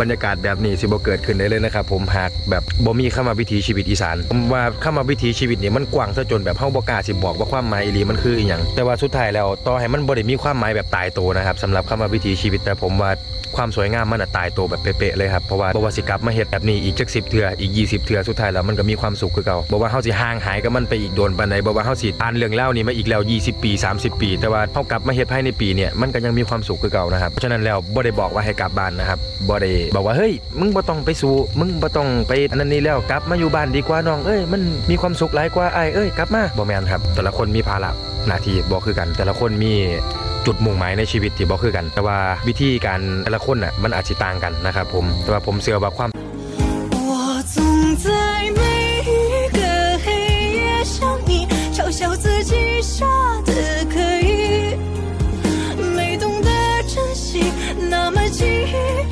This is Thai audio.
บรรยากาศแบบนี้สิบ่เกิดขึ้นได้เลยนะครับผมหากแบบบ่มีเข้ามาวิถีชีวิตอีสานผมว่าเข้ามาวิถีชีวิตนี่มันกว้างซะจนแบบเฮาบ่กล้าสิบอกว่าความหมายอีหลีมันคืออีหยังแต่ว่าสุดท้ายแล้วต่อให้มันบ่ได้มีความหมายแบบตายตัวนะครับสำหรับเข้ามาวิถีชีวิตแต่ผมว่าความสวยงามมันอะตายตัวแบบเป๊ะๆเลยครับเพราะว่าบว่าสิกลับมาเฮ็ดแบบนี้อีกจักสิบเทื่ออีก 20เทื่อสุดท้ายแล้วมันก็มีความสุขคือเก่าบอกว่าเฮาสิห่างหายกับมันไปอีกโดนปานใดบอกว่าเฮาสิอ่านเรื่องเล่านี่มาอีกแล้ว 20 ปี 30 ปี แต่ว่าเฮากลับมาเฮ็ดภายในปีเนี่ยมันก็ยังมีความสุขคือเก่านะครับเพราะฉะนั้นแล้วบ่ได้บอกว่าให้กลับบ้านนะครับบ่ได้บอกว่าเฮ้ยมึงบ่ต้องไปสู่มึงบ่ต้องไปอันนั้นนี่แล้วกลับมาอยู่บ้านดีกว่าน้องเอ้ยมันมีความสุขหลายกว่าไอ้เอ้ยกลับมาบ่แมนครับ แต่ละคนมีภาระหน้าที่บ่คือกัน แต่ละคนมีจุดมุ่งหมายในชีวิตที่บ่คือกัน แต่ว่าวิธีการแต่ละคนน่ะมันอาจจะต่างกันนะครับผมแต่ว่าผมเชื่อว่าความ那么轻易。